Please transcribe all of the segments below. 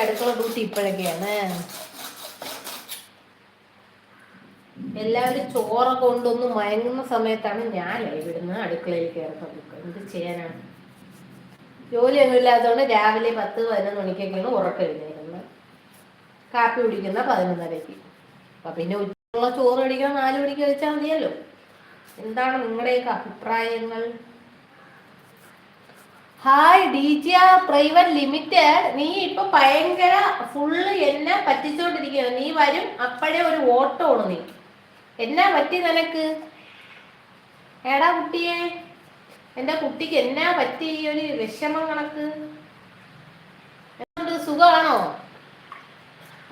അടുക്കള ഡ്യൂട്ടി എല്ലാവരും ചോറൊക്കെ കൊണ്ടൊന്ന് മയങ്ങുന്ന സമയത്താണ് ഞാൻ ഇവിടുന്ന് അടുക്കളയിൽ കയറുന്നത്. എന്ത് ചെയ്യാനാണ്? ജോലിയൊന്നും ഇല്ലാത്തതുകൊണ്ട് രാവിലെ പത്ത് പതിനൊന്ന് മണിക്കൊക്കെയാണ് ഉറക്കം കാപ്പി കുടിക്കുന്ന പതിനൊന്നരയ്ക്ക്. അപ്പൊ പിന്നെ ഉച്ചയുള്ള ചോറ് കഴിക്കണം നാല് മണിക്ക് കഴിച്ചാൽ മതിയല്ലോ. എന്താണ് നിങ്ങളുടെയൊക്കെ അഭിപ്രായങ്ങൾ? Hi D G private limited നീ ഇപ്പൊ ഭയങ്കര ഫുള്ള് എന്നെ പറ്റിച്ചോണ്ടിരിക്കുകയാണ്. നീ വരും അപ്പോഴേ ഒരു ഓട്ടമാണ് നീ. എന്നാ പറ്റി നിനക്ക്? ഏടാ കുട്ടിയെ എന്റെ കുട്ടിക്ക് എന്നാ പറ്റി ഈ ഒരു വിഷമം കണക്ക് സുഖമാണോ?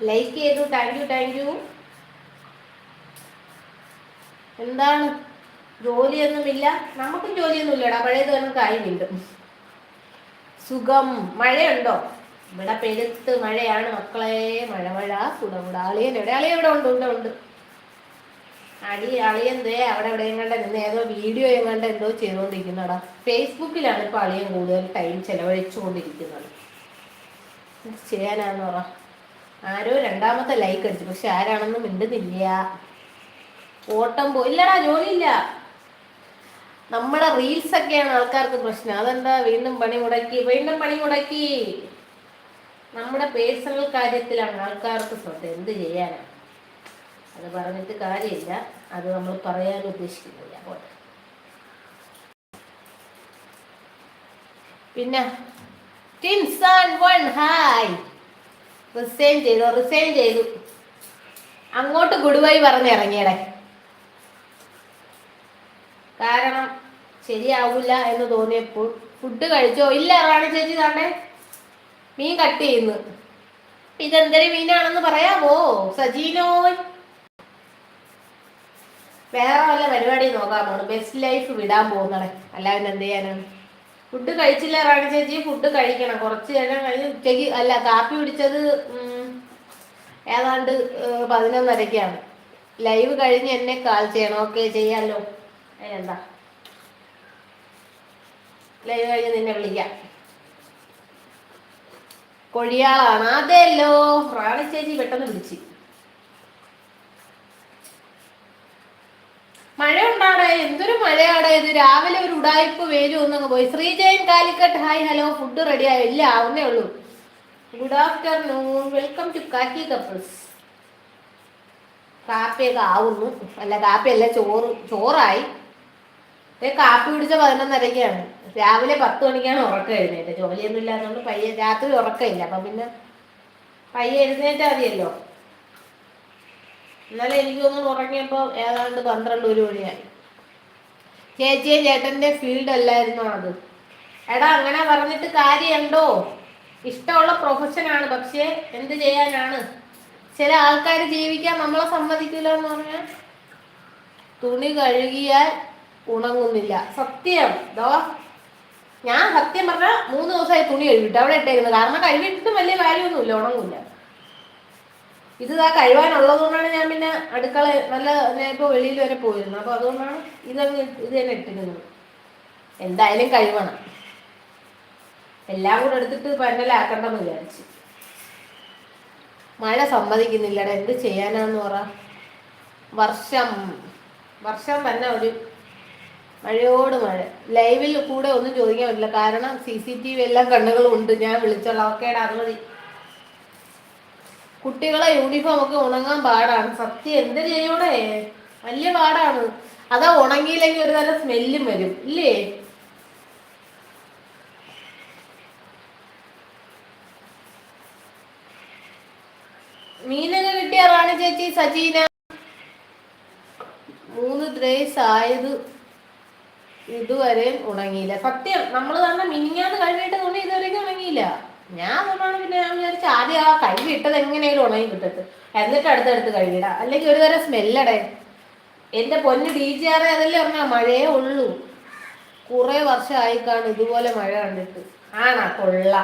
ലൈക്ക് ചെയ്തു താങ്ക് യു താങ്ക് യു എന്താണ് ജോലിയൊന്നുമില്ല. നമുക്കും ജോലിയൊന്നുമില്ലടാ. പഴയത് കായ് ആയിട്ടുണ്ട് സുഖം. മഴയുണ്ടോ? ഇവിടെ പെരുത്ത് മഴയാണ് മക്കളെ. മഴ മഴ കുടമുട അളിയൻ എവിടെ? അളിയൻ ഇവിടെ ഉണ്ട് ഉണ്ട് ഉണ്ട്. അടി അളിയൻ ദേ അവിടെ എവിടെയും കണ്ട നിന്ന് ഏതോ വീഡിയോ എങ്ങാണ്ട് എന്തോ ചെയ്തുകൊണ്ടിരിക്കുന്നടാ. ഫേസ്ബുക്കിലാണ് ഇപ്പൊ അളിയൻ കൂടുതൽ ടൈം ചെലവഴിച്ചുകൊണ്ടിരിക്കുന്നത്. ചെയ്യാനാന്ന് പറ. ആരോ രണ്ടാമത്തെ ലൈക്ക് അടിച്ചു. പക്ഷെ ആരാണെന്ന് മിണ്ടുന്നില്ല. ഓട്ടം പോയില്ലടാ ജോലിയില്ല. നമ്മുടെ റീൽസ് ഒക്കെയാണ് ആൾക്കാർക്ക് പ്രശ്നം. അതെന്താ? വീണ്ടും പണി മുടക്കി വീണ്ടും പണി മുടക്കി. നമ്മുടെ പേഴ്സണൽ കാര്യത്തിലാണ് ആൾക്കാർക്ക് ശ്രദ്ധ. എന്ത് ചെയ്യാനാണ് അത് പറഞ്ഞിട്ട് കാര്യമില്ല. അത് നമ്മൾ പറയാൻ ഉദ്ദേശിക്കുന്നില്ല. പോട്ടെ. പിന്നെ വൺ റിസൈൻ ചെയ്തു റിസൈൻ ചെയ്തു. അങ്ങോട്ട് ഗുഡ് ബൈ പറഞ്ഞിറങ്ങിയടേ കാരണം ശരിയാവില്ല എന്ന് തോന്നിയപ്പോൾ ഫുഡ് കഴിച്ചോ? ഇല്ല റാണി ചേച്ചി താണ്ടേ. മീൻ കട്ട് ചെയ്യുന്നു. ഇതെന്തൊരു മീനാണെന്ന് പറയാമോ? സജീനോ വേറെ വല്ല പരിപാടി നോക്കാൻ പോണു ബെസ്റ്റ് ലൈഫ് വിടാൻ പോകുന്നടേ അല്ലാതെ എന്ത് ചെയ്യാനാണ് ഫുഡ് കഴിച്ചില്ല റാണി ചേച്ചി. ഫുഡ് കഴിക്കണം. കുറച്ച് നേരം കഴിഞ്ഞ് ഉച്ചയ്ക്ക് അല്ല കാപ്പി കുടിച്ചത് ഉം, ഏതാണ്ട് പതിനൊന്നരക്കാണ് ലൈവ് കഴിഞ്ഞ് എന്നെ കാൽ ചെയ്യണം. ഓക്കെ ചെയ്യാമല്ലോ അതിനെന്താ ലൈവ് കഴിഞ്ഞ് നിന്നെ വിളിക്കാം. കൊഴിയാളാണ്. അതെല്ലോ. റാണി ചേച്ചി പെട്ടെന്ന് വിളിച്ചു. മഴ ഉണ്ടാടെ എന്തൊരു മഴയാടെ? ഇത് രാവിലെ ഒരു ഉടായ്പ വേരും ഒന്നങ്ങ് പോയി. Sreejayan Calicut. Hi hello. Food ready ആയോ? ഇല്ല ആവുന്നേ ഉള്ളൂ. ഗുഡ് ആഫ്റ്റർനൂൺ വെൽക്കം ടു കാക്കി കപ്പിൾസ് കാപ്പിയൊക്കെ ആവുന്നു. അല്ല കാപ്പിയല്ല ചോറ്. ചോറായി. കാപ്പി കുടിച്ച പതിനൊന്നരക്കാണ്. രാവിലെ പത്ത് മണിക്കാണ് ഉറക്കം എഴുന്നേറ്റ് ജോലിയൊന്നും ഇല്ലാത്തതുകൊണ്ട് പയ്യെ രാത്രി ഉറക്കമില്ല. അപ്പം പിന്നെ പയ്യെ എഴുന്നേറ്റാ മതിയല്ലോ. ഇന്നലെ എനിക്കൊന്നും ഉറങ്ങിയപ്പോൾ ഏതാണ്ട് പന്ത്രണ്ട് ഒരു മണിയായി. ചേച്ചിയെ ചേട്ടന്റെ ഫീൽഡ് അല്ലായിരുന്നു അത്. എടാ അങ്ങനെ പറഞ്ഞിട്ട് കാര്യമുണ്ടോ? ഇഷ്ടമുള്ള പ്രൊഫഷനാണ് പക്ഷേ എന്ത് ചെയ്യാനാണ്? ചില ആൾക്കാർ ജീവിക്കാൻ നമ്മളെ സമ്മതിക്കില്ല എന്ന് പറഞ്ഞാൽ തുണി കഴുകിയാൽ ഉണങ്ങുന്നില്ല. സത്യം. ദോ ഞാൻ സത്യം പറഞ്ഞാൽ മൂന്ന് ദിവസമായി തുണി കഴുകിട്ട് അവിടെ ഇട്ടേക്കുന്നത്. കാരണം കഴുകിയിട്ടും വലിയ കാര്യമൊന്നുമില്ല ഉണങ്ങില്ല ഇത് ആ കഴിവാനുള്ളത് കൊണ്ടാണ് ഞാൻ പിന്നെ അടുക്കള നല്ല ഇപ്പോൾ വെളിയിൽ വരെ പോയിരുന്നു. അപ്പോൾ അതുകൊണ്ടാണ് ഇതങ്ങ് ഇത് തന്നെ ഇട്ടിരുന്നത്. എന്തായാലും കഴിവണം എല്ലാം കൂടെ എടുത്തിട്ട് പന്നലാക്കണ്ടെന്ന് വിചാരിച്ചു. മഴ സമ്മതിക്കുന്നില്ലടാ. എന്ത് ചെയ്യാനാന്ന് പറ. വർഷം വർഷം തന്നെ ഒരു മഴയോട് മഴ. ലൈവിൽ കൂടെ ഒന്നും ചോദിക്കാൻ പറ്റില്ല. കാരണം സി സി ടി വി എല്ലാം കണ്ണുകളും ഉണ്ട് ഞാൻ വിളിച്ചോളാം. ഓക്കേടാ അത് മതി കുട്ടികളെ യൂണിഫോം ഒക്കെ ഉണങ്ങാൻ പാടാണ്. സത്യം എന്ത് ചെയ്യൂടെ? വലിയ പാടാണ്. അതാ ഉണങ്ങിയില്ലെങ്കിൽ ഒരു തരം സ്മെല്ലും വരും. ഇല്ലേ? മീനൊക്കെ കിട്ടിയ റാണി ചേച്ചി സജീന. മൂന്ന് ഡ്രേസ് ആയത് ഇതുവരെ ഉണങ്ങിയില്ല. സത്യം നമ്മൾ തന്നെ മിനിങ്ങാന്ന് കഴുകിയിട്ട് തുണി ഇതുവരെയും ഉണങ്ങിയില്ല. ഞാൻ അതുകൊണ്ടാണ് പിന്നെ ഞാൻ വിചാരിച്ച ആദ്യം ആ കഴുകി ഇട്ടത് എങ്ങനെയാലും ഉണങ്ങി കിട്ടത്ത് എന്നിട്ട് അടുത്തടുത്ത് കഴുകിടാം അല്ലെങ്കിൽ ഒരു തരം സ്മെല്ലടേ. എന്റെ പൊന്ന് ഡി ജി ആറെ അതല്ലേ പറഞ്ഞാ മഴയേ ഉള്ളൂ. കുറെ വർഷമായി കാണും ഇതുപോലെ മഴ കണ്ടിട്ട്. ആണാ കൊള്ള.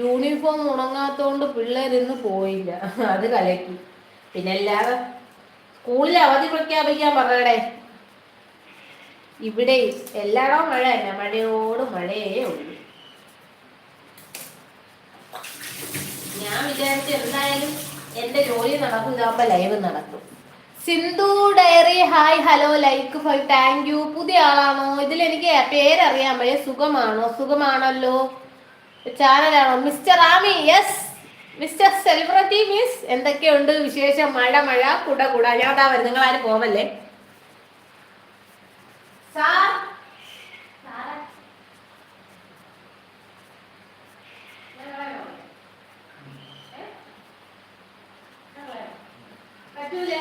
യൂണിഫോം ഉണങ്ങാത്തോണ്ട് പിള്ളേരിന്ന് പോയില്ല. അത് കലക്കി. പിന്നെ എല്ലാവരും സ്കൂളിൽ അവധി പ്രഖ്യാപിക്കാൻ പറഞ്ഞേ ഇവിടെ എല്ലായിടവും മഴ തന്നെ. മഴയോട് മഴയേ ഉള്ളൂ. ഞാൻ വിചാരിച്ചു എന്തായാലും എന്റെ ജോലി നടക്കും. ഇതാകുമ്പോ ലൈവ് നടക്കും. Sindhu diary hi hello like for thank you. പുതിയ ആളാണോ? ഇതിൽ എനിക്ക് പേരറിയാൻ വയ്യ. സുഖമാണോ? സുഖമാണല്ലോ. ചാനലാണോ? Mister Ami yes mister celebrity miss എന്തൊക്കെയുണ്ട് വിശേഷം? മഴ മഴ കുട കുട. ഞാൻ അതാ വരുന്നത് നിങ്ങൾ ആരും പോവല്ലേ? സാർ? പറ്റൂല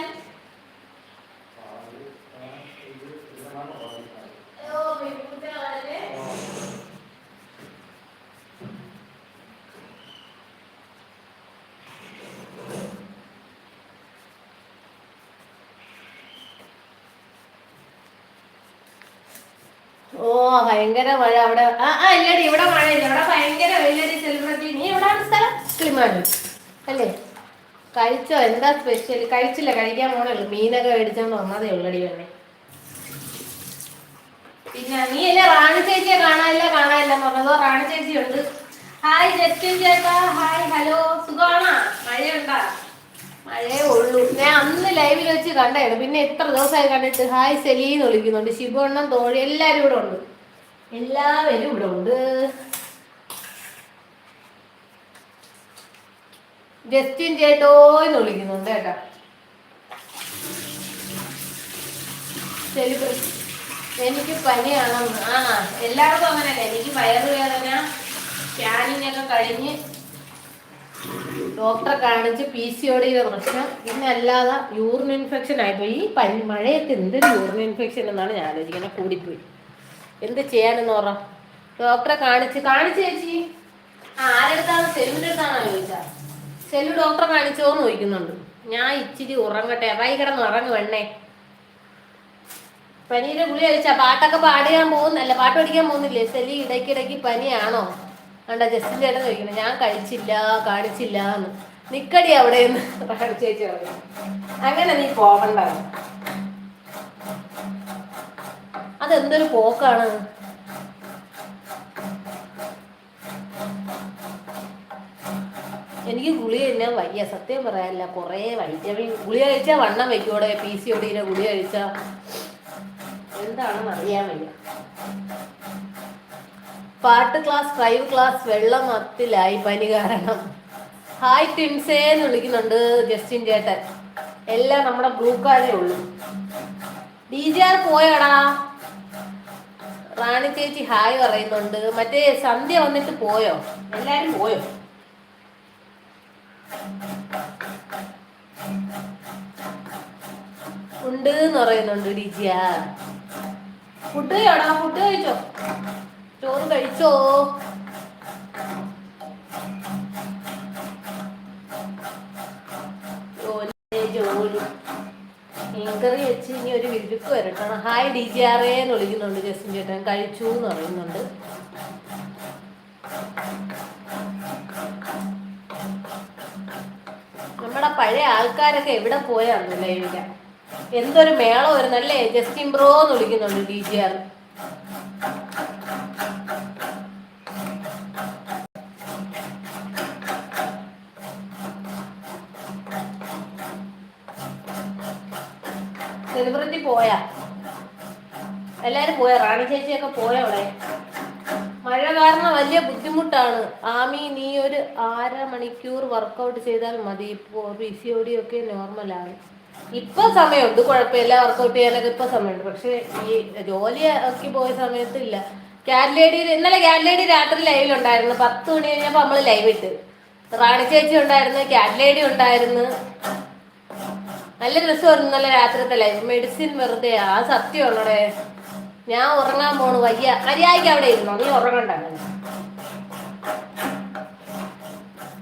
ഓ കുട്ടികളല്ലേ ഓ ഭയങ്കര മഴ അവിടെ. ആ ആ ഇല്ലടി ഇവിടെ മഴയില്ല ഇവിടെ ഭയങ്കര വെയിലടി സെലിബ്രിറ്റി നീ എവിടെയാണ് സ്ഥലം? കിളിമാനൂർ അല്ലേ? കഴിച്ചോ? എന്താ സ്പെഷ്യൽ കഴിച്ചില്ല കഴിക്കാൻ പോണല്ലോ മീനൊക്കെ മേടിച്ചോണ്ട് വന്നതേ ഉള്ളടി വേണേ പിന്നെ നീ അല്ലേ റാണി ചേച്ചിയെ കാണാനില്ല കാണാനില്ല പറഞ്ഞതോ. റാണി ചേച്ചി ഉണ്ട് ഹായ് ജസ്റ്റിൻ ചേട്ടാ. ഹായ് ഹലോ സുഖമാണോ? മഴയുണ്ടാ? മഴയേ ഉള്ളൂ. ഞാൻ അന്ന് ലൈവിൽ വെച്ച് കണ്ടായിരുന്നു. പിന്നെ എത്ര ദിവസമായി കണ്ടിട്ട് ഹായ് സെലീന്ന് വിളിക്കുന്നുണ്ട്. ശിവണ്ണം തോഴി എല്ലാരും ഇവിടെ ഉണ്ട്. എല്ലാവരും ഇവിടെ ഉണ്ട്. ജസ്റ്റിൻ ചേട്ടോന്ന് വിളിക്കുന്നുണ്ട് കേട്ടാ. എനിക്ക് പനിയാണെന്ന് ആ എല്ലാവർക്കും അങ്ങനെയല്ല. എനിക്ക് വയറുവേദന സ്കാനിങ് ഒക്കെ കഴിഞ്ഞ് ഡോക്ടറെ കാണിച്ച് പി സി ഒടിയുടെ പ്രശ്നം പിന്നെ അല്ലാതെ യൂറിൻ ഇൻഫെക്ഷൻ ആയിപ്പോയി ഈ പനി മഴയത്ത് എന്തൊരു യൂറിൻ ഇൻഫെക്ഷൻ എന്നാണ് ഞാൻ ആലോചിക്കുന്നത്. കൂടിപ്പോയി. എന്ത് ചെയ്യാനെന്ന് പറ. ഡോക്ടറെ കാണിച്ച് കാണിച്ച് ചേച്ചി. ആരെടുത്താണ്? സെല്ലിന്റെ അടുത്താണോ ചോദിച്ചാ സെല്ലു ഡോക്ടറെ കാണിച്ചോന്ന് ചോദിക്കുന്നുണ്ട്. ഞാൻ ഇച്ചിരി ഉറങ്ങട്ടെ. അതായി കിടന്ന് ഉറങ്ങു വെണ്ണേ പനിയുടെ ഗുളി കഴിച്ചാ പാട്ടൊക്കെ പാടിയാൻ പോകുന്നല്ല പാട്ട് പഠിക്കാൻ പോകുന്നില്ലേ? സെല്ലി ഇടയ്ക്കിടയ്ക്ക് പനിയാണോ? കണ്ട ജസ്റ്റിൻ ചേട്ടൻ ചോദിക്കണം ഞാൻ കഴിച്ചില്ല കാണിച്ചില്ല എന്ന്. നിക്കടി അവിടെ നിന്ന് ചേച്ചി പറഞ്ഞു. അങ്ങനെ നീ പോകണ്ട. അതെന്തൊരു പോക്കാണ്? എനിക്ക് ഗുളി തന്നെ വയ്യ സത്യം പറയാനില്ല. കുറേ വൈറ്റമിൻ ഗുളി കഴിച്ചാൽ വണ്ണം വയ്ക്കൂടെ പി സി ഒടിയിലെ ഗുളി കഴിച്ചാൽ എന്താണെന്ന് അറിയാൻ വയ്യ. പാട്ട് ക്ലാസ് ഫൈവ് ക്ലാസ് വെള്ളം അത്തിലായി പനി കാരണം. ഹായ് ടിൻസേ എന്ന് വിളിക്കുന്നുണ്ട് ജസ്റ്റിൻ ചേട്ടൻ. എല്ലാം നമ്മുടെ ഗ്രൂപ്പുകാരേ ഉള്ളൂ. ഡി ജെ ആർ പോയോടാ? റാണി ചേച്ചി ഹായ് പറയുന്നുണ്ട്. മറ്റേ സന്ധ്യ വന്നിട്ട് പോയോ? എല്ലാരും പോയോ? ഉണ്ട് എന്ന് പറയുന്നുണ്ട് D G R. Food food കഴിച്ചോ? ചോറ് കഴിച്ചോ? ജോലി ജോലി. മീൻകറി വെച്ച് ഇനി ഒരു വിരുക്ക് വരട്ടണം ഹായ് ഡി ജി ആർ എന്ന് വിളിക്കുന്നുണ്ട് ജസ്റ്റിൻ ചേട്ടൻ. കഴിച്ചു എന്ന് പറയുന്നുണ്ട്. നമ്മുടെ പഴയ ആൾക്കാരൊക്കെ എവിടെ പോയാണ് ലൈവില? എന്തൊരു മേളം വരുന്നല്ലേ? ജസ്റ്റിൻ ബ്രോ എന്ന് വിളിക്കുന്നുണ്ട് ഡി ജി ആർ. സെലിബ്രിറ്റി പോയാ. എല്ലാരും പോയാ. റാണി ചേച്ചിയൊക്കെ പോയ അവിടെ. മഴ കാരണം വലിയ ബുദ്ധിമുട്ടാണ്. ആമി നീ ഒരു അര മണിക്കൂർ വർക്കൗട്ട് ചെയ്താൽ മതി. ഇപ്പോൾ പി സി ഒ ഡി ഒക്കെ നോർമലാണ് ഇപ്പൊ സമയമുണ്ട്. കുഴപ്പമില്ല വർക്കൗട്ട് ചെയ്യാനൊക്കെ ഇപ്പൊ സമയമുണ്ട്. പക്ഷെ ഈ ജോലി ഒക്കെ പോയ സമയത്ത് ഇല്ല. ക്യാറ്റ് ലേഡി ഇന്നലെ ക്യാറ്റ് രാത്രി ലൈവിലുണ്ടായിരുന്നു പത്ത് മണി കഴിഞ്ഞപ്പോ നമ്മൾ ലൈവ് ഇട്ട്. റാണി ചേച്ചി ഉണ്ടായിരുന്നു. ക്യാറ്റ് ഉണ്ടായിരുന്നു. നല്ല രസമായിരുന്നു നല്ല രാത്രിത്തെ മെഡിസിൻ വെറുതെ ആ സത്യമുള്ളടെ ഞാൻ ഉറങ്ങാൻ പോണു വയ്യ. മര്യാദയ്ക്ക് അവിടെ ഇരുന്നു? നീ ഉറങ്ങണ്ട.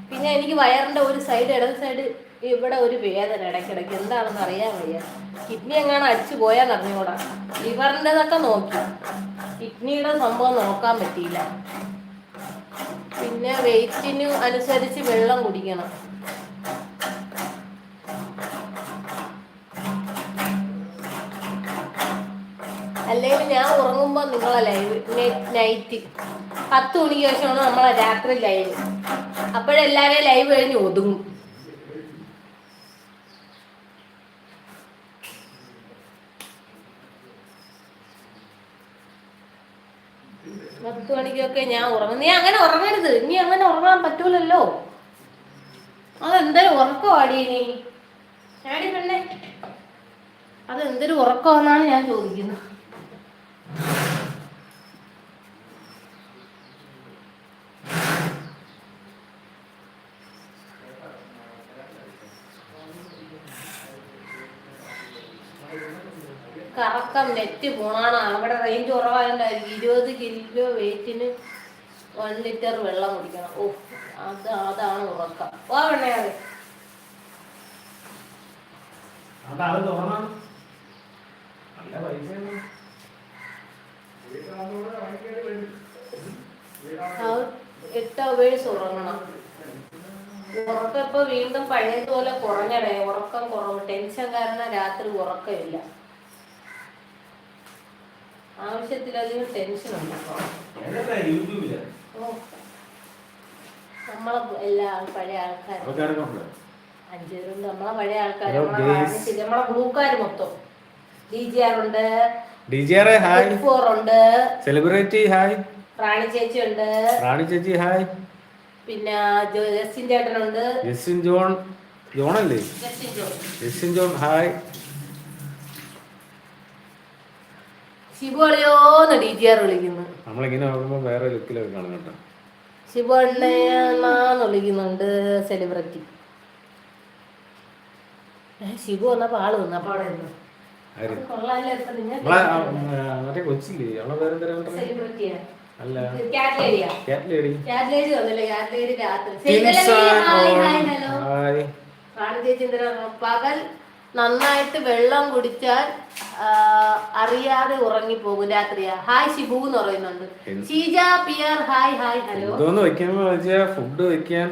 പിന്നെ എനിക്ക് വയറിന്റെ ഒരു സൈഡ് ഇടത് സൈഡ് ഇവിടെ ഒരു വേദന ഇടയ്ക്കിടയ്ക്ക്. എന്താണെന്ന് അറിയാൻ വയ്യ. കിഡ്നി എങ്ങാണ് അടിച്ചു പോയാൽ അറിഞ്ഞുകൂടാ. ലിവറിന്റെതൊക്കെ നോക്കി. കിഡ്നിയുടെ സംഭവം നോക്കാൻ പറ്റിയില്ല. പിന്നെ വെയിറ്റിന് അനുസരിച്ച് വെള്ളം കുടിക്കണം. അല്ലെങ്കിൽ ഞാൻ ഉറങ്ങുമ്പോൾ നിങ്ങളെ ലൈവ് നൈറ്റ് പത്ത് മണിക്ക് ശേഷമാണ് നമ്മളെ രാത്രി ലൈവ് അപ്പോഴെല്ലാവരെയും ലൈവ് കഴിഞ്ഞ് ഒതുങ്ങും. പത്ത് മണിക്കൊക്കെ ഞാൻ ഉറങ്ങും. നീ അങ്ങനെ ഉറങ്ങരുത്. നീ അങ്ങനെ ഉറങ്ങാൻ പറ്റൂലല്ലോ. അതെന്തൊരു ഉറക്കമാടി നീ? ആടി പെണ്ണേ. അതെന്തൊരു ഉറക്കമെന്നാണ് ഞാൻ ചോദിക്കുന്നത്. കറക്കം നെറ്റ് പോണാണ്. അവിടെ റേഞ്ച് കുറവായതുകൊണ്ടായിരിക്കും ഇരുപത് കിലോ വെയിറ്റിന് വൺ ലിറ്റർ വെള്ളം കുടിക്കണം. ഓ അത് അതാണ് ഉറക്കം. വാ വേണേ അതാണ് തുറന്നാണ് നല്ല പൈസ എട്ട് അവേഴ്സ് ഉറങ്ങണം. ഉറക്കം ഇപ്പൊ വീണ്ടും പഴയതുപോലെ കുറഞ്ഞടേ. ഉറക്കം കുറവ്. ടെൻഷൻ കാരണം രാത്രി ഉറക്കമില്ല. ആവശ്യത്തിലധികം ടെൻഷൻ ഉണ്ട് ഓ. നമ്മളെ എല്ലാ പഴയ നമ്മളെ പഴയ ആൾക്കാർ നമ്മളെ മൊത്തം ഡി ജി ആർ ഉണ്ട് ഡി ജെ ആറെ ഹായ്. ഫോർ ഉണ്ട്. Celebrity hi. റാണി ചേച്ചി ഉണ്ട്. റാണി ചേച്ചി ഹായ്. പിന്നെ ജസ്റ്റിൻ ചേട്ടനുണ്ട്. John ജോണല്ലേ? Justin John. John hi. Shibu അളിയോന്ന് D G R വിളിക്കുന്നു. നമ്മളിങ്ങനെ നോക്കുമ്പോൾ വേറെ ലുക്കിലൊക്കെ കാണും കേട്ടോ ശിബു അണ്ണയെന്നാന്ന് വിളിക്കുന്നുണ്ട് സെലിബ്രിറ്റി. ശിബു വന്നപ്പോ ആൾ വന്നപ്പോ അവിടെ നിന്ന് ആര്? കൊള്ളാല്ലേ ഇപ്പൊ നിങ്ങൾ മറ്റേ കൊച്ചില്ലേ? അവളെ പറഞ്ഞത് സെലിബ്രിറ്റിയാ. അല്ല. ക്യാറ്റ് ലേഡിയാ ക്യാറ്റ് ലേഡി ക്യാറ്റ് ലേഡി വന്നില്ലേ ക്യാറ്റ് രാത്രി hi hi hello. Hi. Rani ചേച്ചി എന്തിനാ പകൽ നന്നായിട്ട് വെള്ളം കുടിച്ചാൽ അറിയാതെ ഉറങ്ങിപ്പോകും രാത്രിയാ. ഹായ് ഷിബു എന്ന് പറയുന്നുണ്ട്? ഷീജ പിയർ ഹായ് ഹായ് ഹലോ. എന്തോന്ന് വെക്കാന്ന് വെച്ചാൽ ഫുഡ് വെക്കാൻ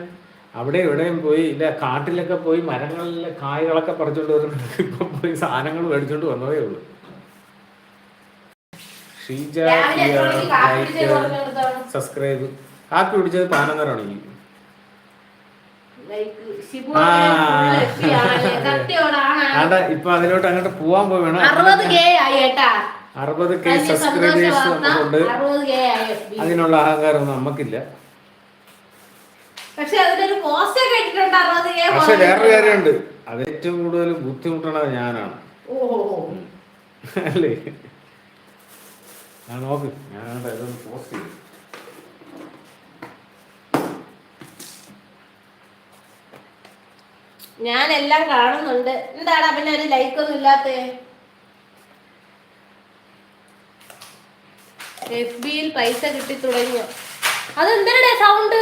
അവിടെ ഇവിടെയും പോയി. ഇല്ല കാട്ടിലൊക്കെ പോയി മരങ്ങളിലെ കായകളൊക്കെ പറിച്ചോണ്ട് വരുന്നുണ്ട് ഇപ്പൊ പോയി സാധനങ്ങൾ മേടിച്ചോണ്ട് വന്നതേ ഉള്ളൂ. ഷീജ സബ്സ്ക്രൈബ് കാപ്പി കുടിച്ചത് പതിനൊന്നര മണിക്ക്. ഇപ്പൊ അതിലോട്ട് അങ്ങോട്ട് പോവാൻ പോവുകയാണ് അറുപത് കെ ആയി കേട്ടാ അറുപത് കെ സബ്സ്ക്രൈബേഴ്സ് ആയി അതിനുള്ള അഹങ്കാരമൊന്നും നമുക്കില്ല. പക്ഷെ വേറൊരു കാര്യമുണ്ട്. അത് ഏറ്റവും കൂടുതൽ ബുദ്ധിമുട്ടണത് ഞാനാണ്. അല്ലേ? ഞാൻ നോക്ക്. ഞാൻ പോസ്റ്റ് ചെയ്തു. ഞാൻ എല്ലാം കാണുന്നുണ്ട്. എന്താടാ പിന്നെ ഒരു ലൈക്ക് ഒന്നും ഇല്ലാത്ത? എഫ് ബിയിൽ പൈസ കിട്ടി തുടങ്ങിയോ? അതെന്തിനടെ സൗണ്ട്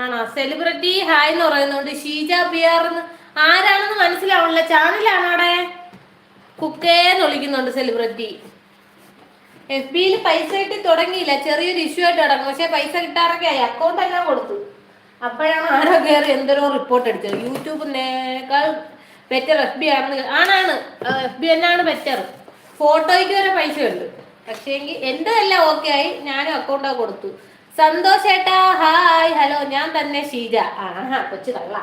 ആണോ? സെലിബ്രിറ്റി ഹായ് എന്ന് പറയുന്നുണ്ട് ഷീജ ബിയാർ ആരാണെന്ന് മനസ്സിലാവണില്ല. ചാനലാണോ അവിടെ കുക്കേന്ന് വിളിക്കുന്നുണ്ട് സെലിബ്രിറ്റി എഫ് ബിയിൽ പൈസ കിട്ടി തുടങ്ങിയില്ല. ചെറിയൊരു ഇഷ്യൂ ആയിട്ട് തുടങ്ങും പക്ഷെ പൈസ കിട്ടാറൊക്കെ ആയി. അക്കൗണ്ട് എല്ലാം കൊടുത്തു. അപ്പോഴാണ് ആരോ കയറി എന്തോരോ റിപ്പോർട്ട് അടിച്ചത് യൂട്യൂബിനേക്കാൾ ബെറ്റർ എഫ് ബി ആണെന്ന് ആണാണ്. എഫ് ബി തന്നെയാണ് ബെറ്റർ ഫോട്ടോയ്ക്ക് വരെ പൈസ ഉണ്ട്. പക്ഷേ എങ്കിൽ എന്റെ എല്ലാം ഓക്കെ ആയി. ഞാനും അക്കൗണ്ടൊക്കെ കൊടുത്തു. സന്തോഷ് ഏട്ടാ ഹായ് ഹലോ ഞാൻ തന്നെ ഷീജ. ആഹാ കൊച്ചു കള്ള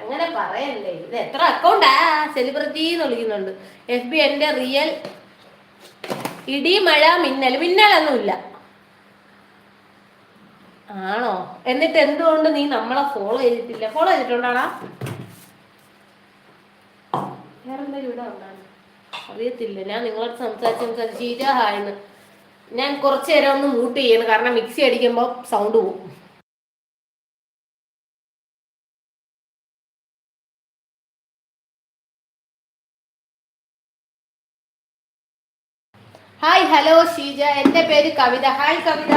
അങ്ങനെ പറയല്ലേ. ഇത് എത്ര അക്കൗണ്ടാ സെലിബ്രിറ്റി എന്ന് വിളിക്കുന്നുണ്ട്. എഫ് ബി എന്റെ റിയൽ ഇടി മഴ മിന്നൽ. മിന്നലൊന്നുമില്ല. ആണോ? എന്നിട്ട് എന്തുകൊണ്ട് നീ നമ്മളെ ഫോളോ ചെയ്തിട്ടില്ല? ഫോളോ ചെയ്തിട്ടുണ്ടാടാ? വേറെന്തായാലും ഇവിടെ ഉണ്ടാണ് അറിയത്തില്ല. ഞാൻ നിങ്ങളോട് സംസാരിച്ച് സംസാരിച്ച് ഷീജ ഞാൻ കുറച്ചു നേരം ഒന്ന് മൂട്ട് ചെയ്യണം. കാരണം മിക്സി അടിക്കുമ്പോൾ സൗണ്ട് പോകും ഹായ് ഹലോ ഷീജ. എന്റെ പേര് കവിത. ഹായ് കവിത.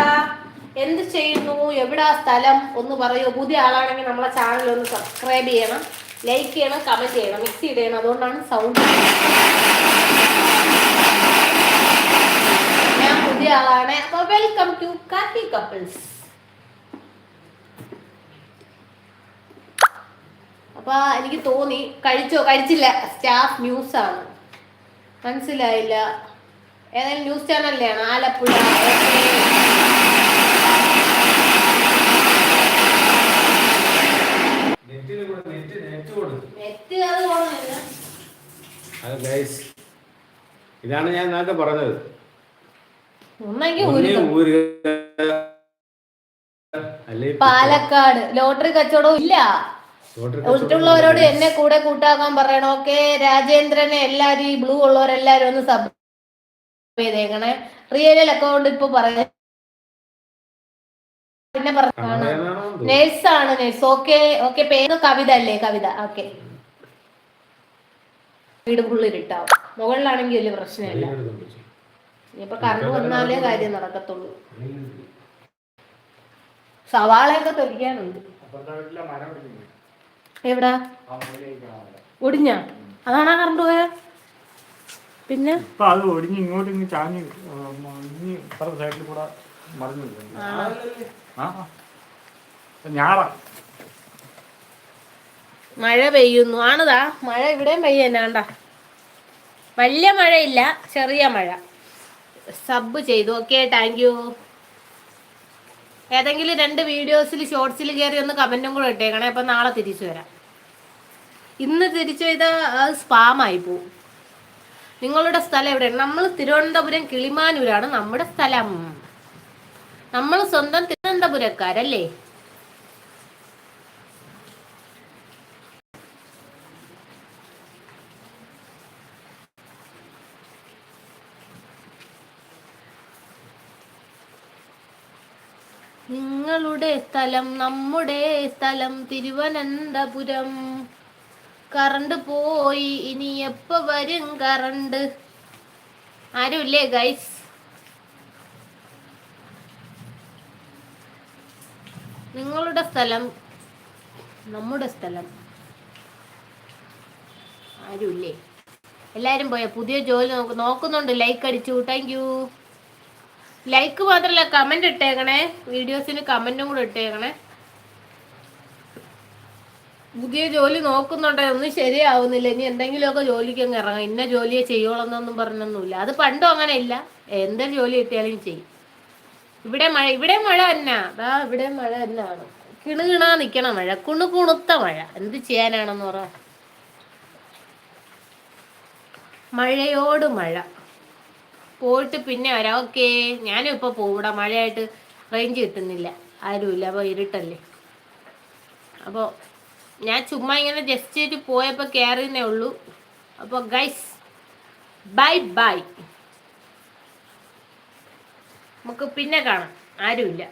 എന്ത് ചെയ്യുന്നു എവിടാ സ്ഥലം ഒന്ന് പറയൂ. പുതിയ ആളാണെങ്കിൽ നമ്മളെ ചാനൽ ഒന്ന് സബ്സ്ക്രൈബ് ചെയ്യണം ലൈക്ക് ചെയ്യണം കമന്റ് ചെയ്യണം മിക്സ് ചെയ്യണം അതുകൊണ്ടാണ് സൗണ്ട് ഞാൻ പുതിയ ആളാണ്. അപ്പോൾ വെൽക്കം ടു കാക്കി കപ്പിൾസ് അപ്പൊ എനിക്ക് തോന്നി കഴിച്ചോ? കഴിച്ചില്ല. സ്റ്റാഫ് ന്യൂസ് ആണ്. മനസ്സിലായില്ല. ഏതായാലും ന്യൂസ് ചാനലിലാണ് ആലപ്പുഴ നെറ്റിന് കൊടു നെറ്റ് നെറ്റ് കൊടു നെറ്റ് അത് ഗൈസ് ഇതാണ് ഞാൻ നേരത്തെ പറഞ്ഞത്. പാലക്കാട്. ലോട്ടറി കച്ചവടവും ഇല്ല. മറ്റുള്ളവരോട് എന്നെ കൂടെ കൂട്ടാക്കാൻ പറയണം. ഓക്കെ രാജേന്ദ്രനെ എല്ലാരും ഈ ബ്ലൂ ഉള്ളവരെല്ലാരും ഒന്ന് സബ് ചെയ്തേക്കണേ. റിയൽ അക്കൗണ്ട് ഇപ്പൊ പറയാം പിന്നെ പറഞ്ഞാണ് നേഴ്സ് ആണ് നേഴ്സ്. ഓക്കെ ഓക്കെ പേര് കവിത അല്ലേ? കവിത. ഓക്കെ. വീട് ഫുള്ളിരിട്ടാവും മുകളിലാണെങ്കിൽ വലിയ പ്രശ്നമില്ല. ഇനിയിപ്പൊ കറണ്ട് വന്നാലേ കാര്യം നടക്കത്തുള്ളൂ. സവാളയൊക്കെ തൊലിക്കാനുണ്ട് എവിടാ? ഒടിഞ്ഞ? അതാണാ കറണ്ട് പോയ? പിന്നെ? അത് ഒടിഞ്ഞ് ഇങ്ങോട്ട് ഇങ്ങ് ചാഞ്ഞ് സൈഡിൽ കൂടെ മറിഞ്ഞു. ഞാറ. മഴ പെയ്യുന്നു. ആണതാ? മഴ ഇവിടെയും പെയ്യന്നാണ്ട വലിയ മഴയില്ല ചെറിയ മഴ. സബ് ചെയ്തു. ഓക്കെ താങ്ക് യു ഏതെങ്കിലും രണ്ട് വീഡിയോസിൽ ഷോർട്സിൽ കയറി ഒന്ന് കമന്റും കൂടെ ഇട്ടേക്കണേ അപ്പം നാളെ തിരിച്ചു വരാം. ഇന്ന് തിരിച്ചു ചെയ്താൽ അത് സ്പാമായി പോവും. നിങ്ങളുടെ സ്ഥലം എവിടെയാണ് നമ്മൾ തിരുവനന്തപുരം കിളിമാനൂരാണ് നമ്മുടെ സ്ഥലം. നമ്മൾ സ്വന്തം തിരുവനന്തപുരക്കാരല്ലേ? നിങ്ങളുടെ സ്ഥലം നമ്മുടെ സ്ഥലം തിരുവനന്തപുരം. കറണ്ട് പോയി ഇനി എപ്പ വരും കറണ്ട്? ആരുമില്ലേ ഗൈസ് നിങ്ങളുടെ സ്ഥലം നമ്മുടെ സ്ഥലം. ആരുമില്ലേ എല്ലാരും പോയ? പുതിയ ജോലി നോക്കുന്നുണ്ട്. ലൈക്ക് അടിച്ചു. താങ്ക് യു ലൈക്ക് മാത്രല്ല കമന്റ് ഇട്ടേക്കണേ. വീഡിയോസിന് കമന്റും കൂടെ ഇട്ടേക്കണേ. പുതിയ ജോലി നോക്കുന്നുണ്ടേ ഒന്നും ശരിയാവുന്നില്ല. ഇനി എന്തെങ്കിലുമൊക്കെ ജോലിക്ക് അങ്ങ് ഇറങ്ങാം. ഇന്ന ജോലിയെ ചെയ്യോളെന്നൊന്നും പറഞ്ഞൊന്നുമില്ല. അത് പണ്ടും അങ്ങനെ ഇല്ല എന്തൊരു ജോലി കിട്ടിയാലും ചെയ്യും. ഇവിടെ മഴ ഇവിടെ മഴ തന്നെ അതാ ഇവിടെ മഴ തന്നെയാണ് കിണുകിണാ നിക്കണ മഴ. കുണു കുണുത്ത മഴ. എന്ത് ചെയ്യാനാണെന്ന് പറ. മഴയോട് മഴ. പോയിട്ട് പിന്നെ വരാം. ഓക്കേ. ഞാനും ഇപ്പൊ പോവിടാ മഴയായിട്ട് റേഞ്ച് കിട്ടുന്നില്ല. ആരുമില്ല. അപ്പോൾ ഇരുട്ടല്ലേ. അപ്പോൾ ഞാൻ ചുമ്മാ ഇങ്ങനെ ജസ്റ്റ് പോയപ്പോൾ കയറിയെന്നേ ഉള്ളൂ. അപ്പോൾ ഗൈസ് ബൈ ബൈ നമുക്ക് പിന്നെ കാണാം. ആരുമില്ല.